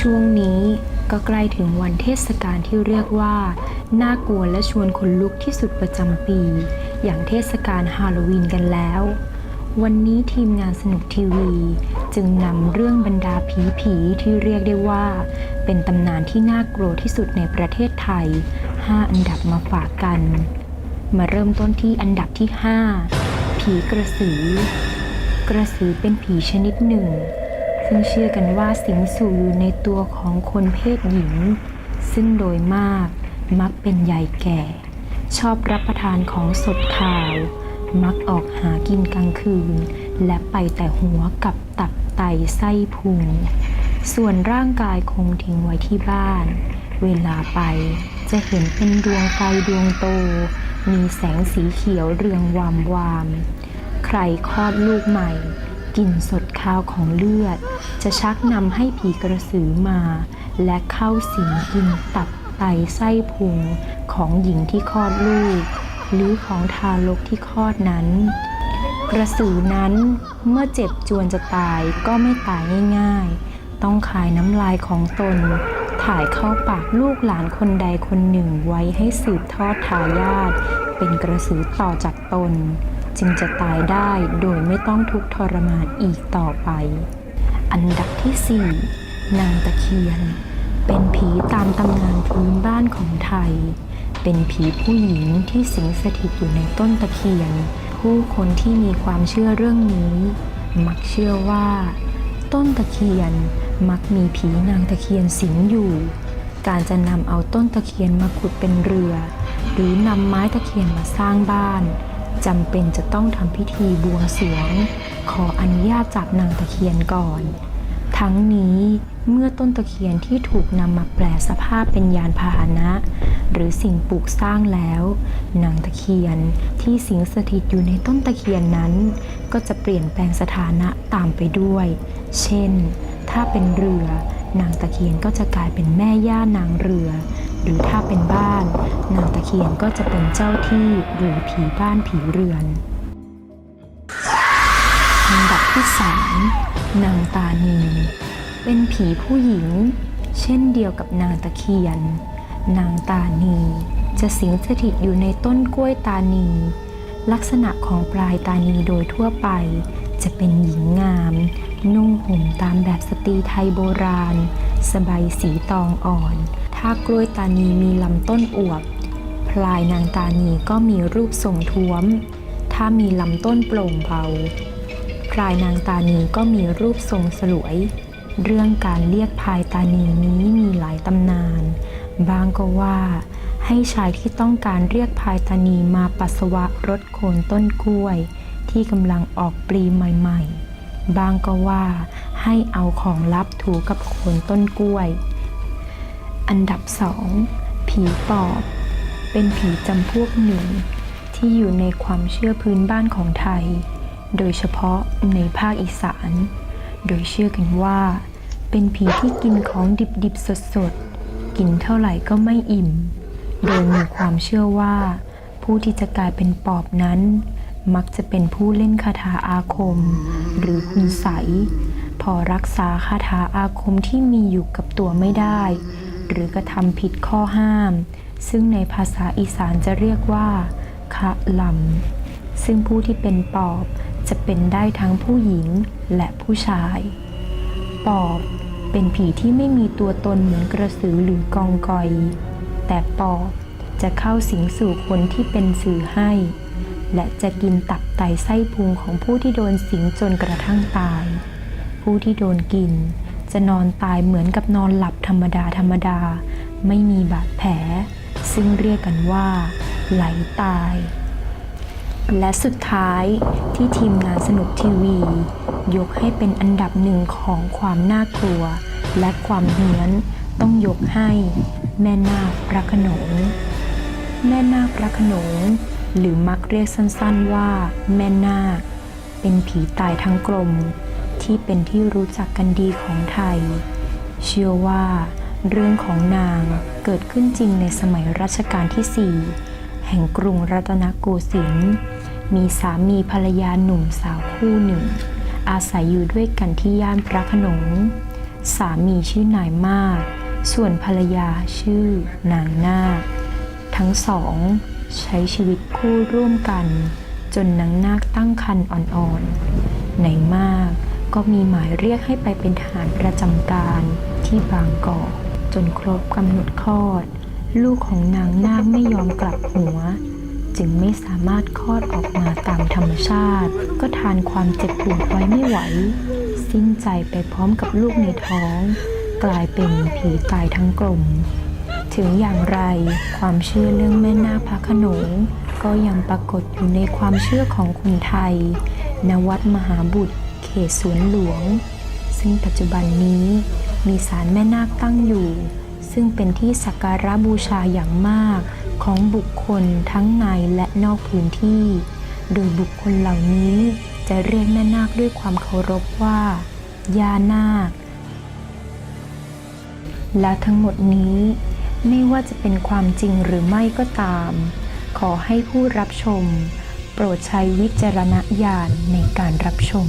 ช่วงนี้ก็ใกล้ถึงวันเทศกาลที่เรียกว่า น่ากลัวและชวนขนลุกที่สุดประจำปี อย่างเทศกาลฮาโลวีนกันแล้ว วันนี้ทีมงานสนุกทีวี จึงนำเรื่องบรรดาผีผีที่เรียกได้ว่า เป็นตำนานที่น่ากลัวที่สุดในประเทศไทย 5 อันดับมาฝากกัน มาเริ่มต้นที่อันดับที่ 5 ผีกระสือ กระสือเป็นผีชนิดหนึ่ง ซึ่งเชื่อกันว่าสิงสู่อยู่ในตัวของคนเพศหญิง ซึ่งโดยมากมักเป็นยายแก่ ชอบรับประทานของสดข่าว มักออกหากินกลางคืน และไปแต่หัวกับตับไตไส้พุง ส่วนร่างกายคงทิ้งไว้ที่บ้าน เวลาไปจะเห็นเป็นดวงไฟดวงโต มีแสงสีเขียวเรืองวามวาม ใครคลอดลูกใหม่ กลิ่นสดคาวของเลือด จะชักนำให้ผีกระสือมา และเข้าสิงกินตับไตไส้พุงของหญิงที่คลอดลูก หรือของทารกที่คลอดนั้น กระสือนั้นเมื่อเจ็บจวนจะตายก็ไม่ตายง่าย ๆ ต้องขายน้ำลายของตน ถ่ายเข้าปากลูกหลานคนใดคนหนึ่งไว้ให้สืบทอดทายาทเป็นกระสือต่อจากตน จึงจะตายได้โดยไม่ต้องทุกข์ทรมานอีกต่อไป อันดับที่ 4 นางตะเคียน เป็นผีตามตำนานพื้นบ้านของไทย เป็นผีผู้หญิงที่สิงสถิตอยู่ในต้นตะเคียน ผู้คนที่มีความเชื่อเรื่องนี้ มักเชื่อว่า ต้นตะเคียนมักมีผีนางตะเคียนสิงอยู่ การจะนำเอาต้นตะเคียนมาขุดเป็นเรือ หรือนำไม้ตะเคียนมาสร้างบ้าน จำเป็นจะต้องทำพิธีบวงสรวง ขออนุญาตจากนางตะเคียนก่อน ทั้งนี้เมื่อต้นตะเคียนที่ถูกนำมาแปลสภาพเป็นยานพาหนะ หรือสิ่งปลูกสร้างแล้วนางตะเคียนที่สิงสถิตอยู่ในต้นตะเคียนนั้น ก็จะเปลี่ยนแปลงสถานะตามไปด้วย เช่น ถ้าเป็นเรือนางตะเคียนก็จะกลายเป็นแม่ย่านางเรือ หรือถ้าเป็นบ้าน นางตะเคียนก็จะเป็นเจ้าที่หรือผีบ้านผีเรือนอันดับที่สามนางตานีเป็นผีผู้หญิง เช่นเดียวกับนางตะเคียน นางตานีจะสิงสถิตอยู่ในต้นกล้วยตานี ลักษณะของปลายตานีโดยทั่วไป จะเป็นหญิงงาม นุ่งห่มตามแบบสตรีไทยโบราณ สบายสีตองอ่อน ถ้ากล้วยตานีมีลำต้นอวบ พลายนางตานีก็มีรูปทรงท้วม ถ้ามีลำต้นโปร่งเบา พลายนางตานีก็มีรูปทรงสลวย เรื่องการเรียกพลายตานีนี้มีหลายตำนาน บางก็ว่าให้ชายที่ต้องการเรียกพลายตานีมาปัสสาวะรดโคนต้นกล้วย ที่กำลังออกปลีใหม่ ๆ บางก็ว่า ให้เอาของลับถูกับโคนต้นกล้วย อันดับสองผีปอบ เป็นผีจำพวกหนึ่ง ที่อยู่ในความเชื่อพื้นบ้านของไทย โดยเฉพาะในภาคอีสาน โดยเชื่อกันว่า เป็นผีที่กินของดิบๆสดๆ กินเท่าไหร่ก็ไม่อิ่ม โดยมีความเชื่อว่า ผู้ที่จะกลายเป็นปอบนั้นมักจะเป็นผู้เล่นคาถาอาคม หรือคุณใสย พอรักษาคาถาอาคมที่มีอยู่กับตัวไม่ได้ หรือกระทำผิดข้อห้าม ซึ่งในภาษาอีสานจะเรียกว่าคะลำซึ่งผู้ที่เป็นปอบจะเป็นได้ทั้งผู้หญิงและผู้ชาย ปอบเป็นผีที่ไม่มีตัวตนเหมือนกระสือหรือกองกอย แต่ปอบจะเข้าสิงสู่คนที่เป็นสื่อให้ และจะกินตับไตไส้พุงของผู้ที่โดนสิงจนกระทั่งตาย ผู้ที่โดนกิน จะนอนตายเหมือนกับนอนหลับธรรมดาธรรมดา ไม่มีบาดแผล ซึ่งเรียกกันว่า ไหลตาย และสุดท้ายที่ทีมงานสนุกทีวี ยกให้เป็นอันดับหนึ่งของความน่ากลัว และความเฮี้ยนต้องยกให้ แม่นาคพระขนง แม่นาคพระขนง หรือมักเรียกสั้นๆว่า แม่นาคเป็นผีตายทั้งกลม ที่เป็นที่รู้จักกันดีของไทย เชื่อว่า เรื่องของนางเกิดขึ้นจริงในสมัยรัชกาลที่ 4 แห่งกรุงรัตนโกสินทร์มีสามีภรรยาหนุ่มสาวคู่หนึ่ง อาศัยอยู่ด้วยกันที่ย่านพระโขนง สามีชื่อนายมาก ส่วนภรรยาชื่อนางนาคทั้งสอง ใช้ชีวิตคู่ร่วมกัน จนนางนาคตั้งครรภ์อ่อนๆในมาก ก็มีหมายเรียกให้ไปเป็นทหารประจำการที่บางกอกจนครบกำหนดคลอด ลูกของนางนาคไม่ยอมกลับหัว จึงไม่สามารถคลอดออกมาตามธรรมชาติ ก็ทานความเจ็บปวดไว้ไม่ไหว สิ้นใจไปพร้อมกับลูกในท้อง กลายเป็นผีตายทั้งกลมถึงอย่างไรความเชื่อเรื่องแม่นาคพระโขนงก็ยังปรากฏอยู่ในความเชื่อของคนไทยณวัดมหาบุตร เขตสวนหลวง ซึ่งปัจจุบันนี้มีศาลแม่นาคตั้งอยู่ ซึ่งเป็นที่สักการะบูชาอย่างมากของบุคคลทั้งในและนอกพื้นที่ โดยบุคคลเหล่านี้จะเรียกแม่นาคด้วยความเคารพว่าย่านาค และทั้งหมดนี้ ไม่ว่าจะเป็นความจริงหรือไม่ก็ตาม ขอให้ผู้รับชม โปรดใช้วิจารณญาณในการรับชม